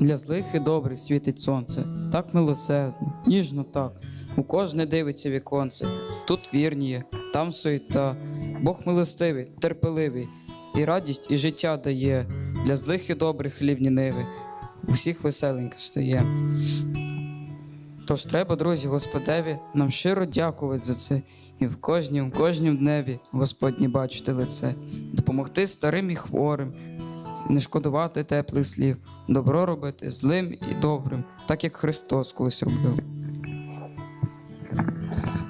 Для злих і добрих світить сонце, так милосердно, ніжно так. У кожне дивиться віконце. Тут вірні є, там суєта. Бог милостивий, терпеливий, і радість, і життя дає. Для злих і добрих хлібні ниви. Усіх веселенько стає. Тож треба, друзі, Господеві, нам щиро дякувати за це, і в кожнім, в кожнім дневі Господні бачити лице, допомогти старим і хворим, не шкодувати теплих слів, добро робити злим і добрим, так як Христос колись робив.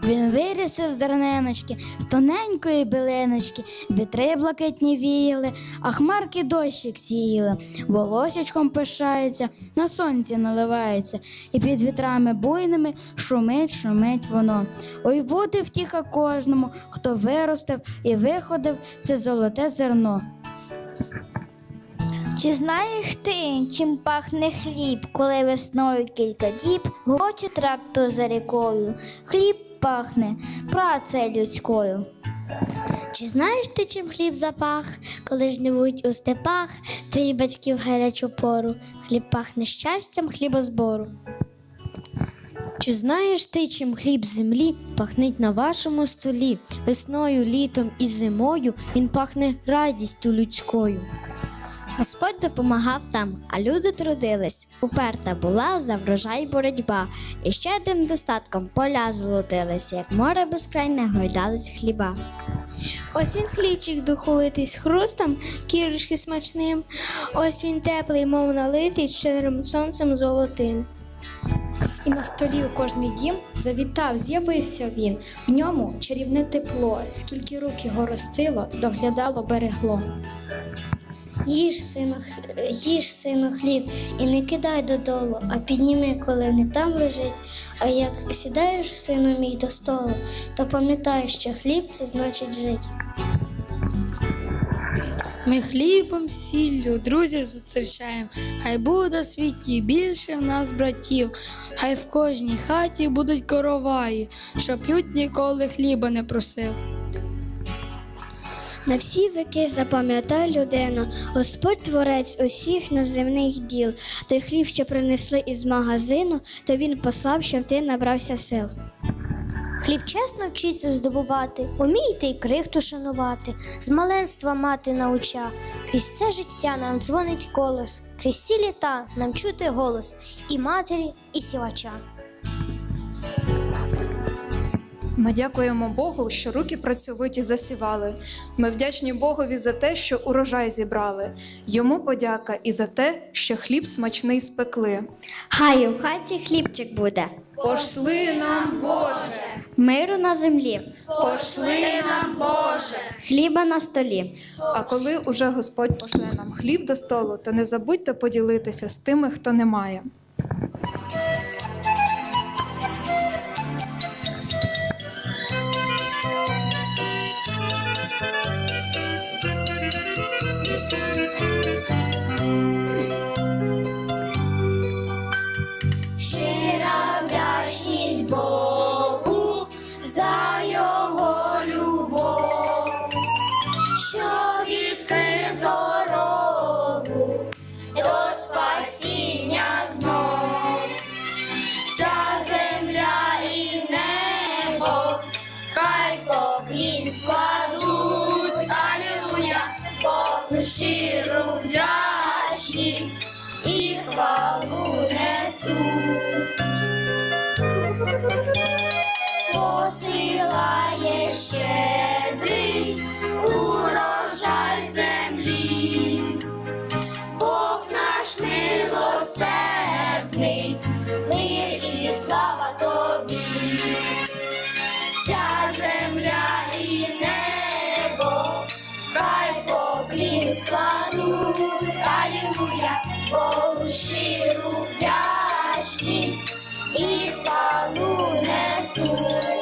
Він виріс із зерненочки, з тоненької билиночки, вітри блакитні віяли, а хмарки дощик сіяли, волосячком пишається, на сонці наливається, і під вітрами буйними шумить, шумить воно. Ой, буде втіха кожному, хто виростив і виходив це золоте зерно. Чи знаєш ти, чим пахне хліб, коли весною кілька діб гоче трактор за рікою? Хліб пахне працею людською. Чи знаєш ти, чим хліб запах, коли жнивуть у степах твої батьки в гарячу пору? Хліб пахне щастям хлібозбору. Чи знаєш ти, чим хліб землі пахнить на вашому столі? Весною, літом і зимою він пахне радістю людською. Господь допомагав там, а люди трудились. Уперта була за врожай боротьба, і щедрим достатком поля золотились, як море безкрайне гойдались хліба. Ось він хлібчик духовитий з хрустом, кірочки смачним. Ось він теплий, мов налитий щедрим сонцем золотим. І на столі у кожний дім завітав, з'явився він. В ньому чарівне тепло, скільки рук його ростило, доглядало, берегло. Їж, сину, їж, сину, хліб, і не кидай додолу, а підніми, коли не там лежить. А як сідаєш, сину мій, до столу, то пам'ятай, що хліб це значить жить. Ми хлібом, сіллю, друзів зустрічаємо. Хай буде в світі більше в нас братів, хай в кожній хаті будуть короваї, щоб люд ніколи хліба не просив. На всі віки запам'ятай людину, Господь творець усіх наземних діл. Той хліб, що принесли із магазину, то він послав, щоб ти набрався сил. Хліб чесно вчиться здобувати, умійте й крихту шанувати, з маленства мати науча. Крізь це життя нам дзвонить колос, крізь ці літа нам чути голос і матері, і сівача. Ми дякуємо Богу, що руки працьовиті засівали. Ми вдячні Богові за те, що урожай зібрали. Йому подяка і за те, що хліб смачний спекли. Хай у хаті хлібчик буде, Пошли нам, Боже! миру на землі, Пошли нам, Боже! хліба на столі. А коли уже Господь пошле нам хліб до столу, то не забудьте поділитися з тими, хто не має. Що відкрив дорогу до спасіння знов. Вся земля і небо, хай поклін складуть, алілуя, Богу щиру вдячність і хвалу несуть. Богу щиру вдячність і палу несуть.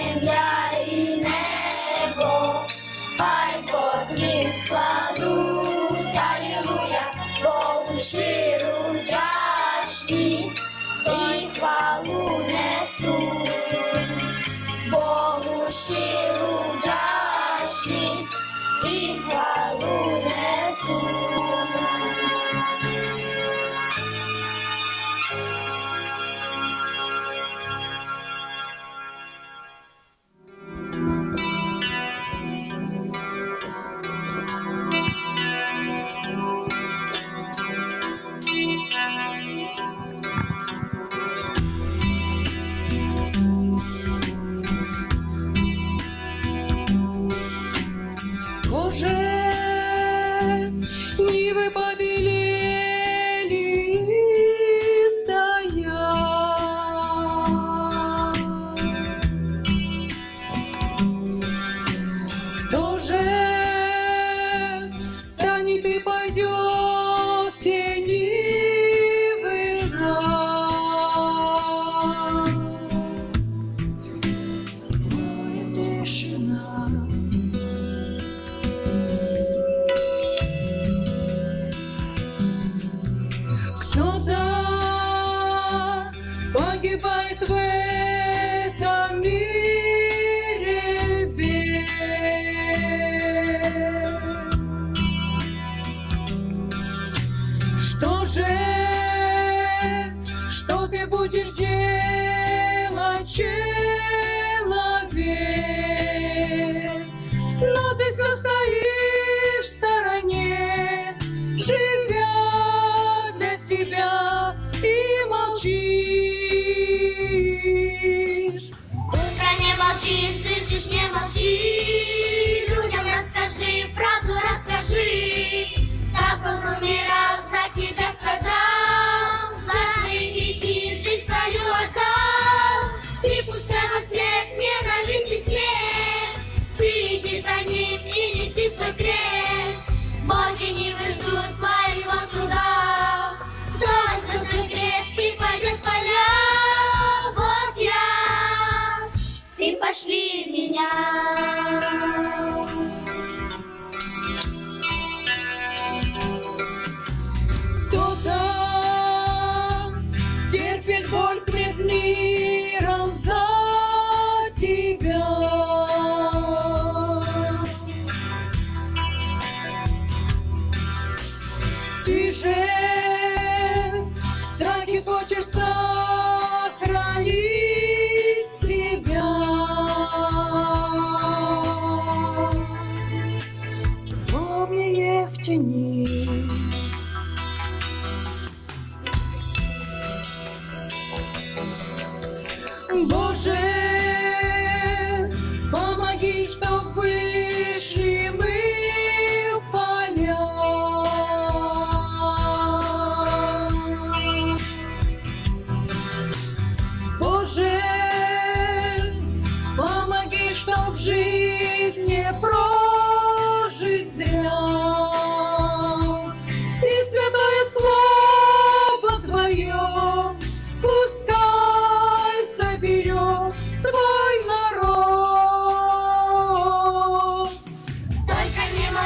and die. choose.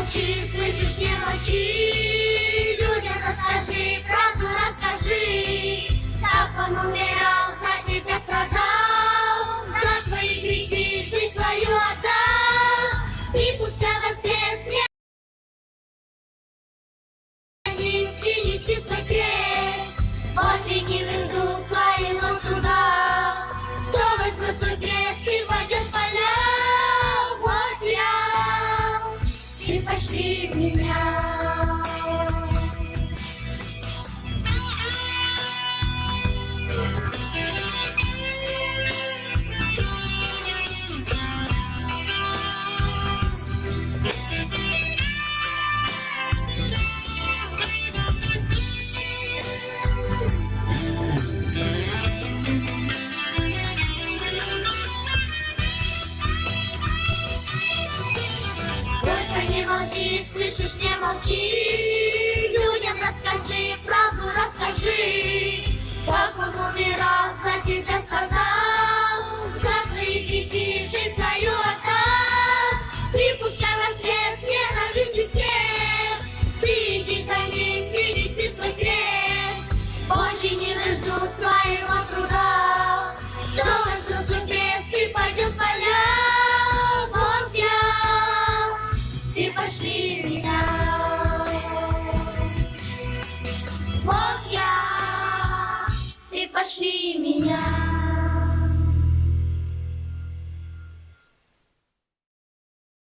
молчи, слышишь, не мочи Людям расскажи, правду расскажи, как он умирал.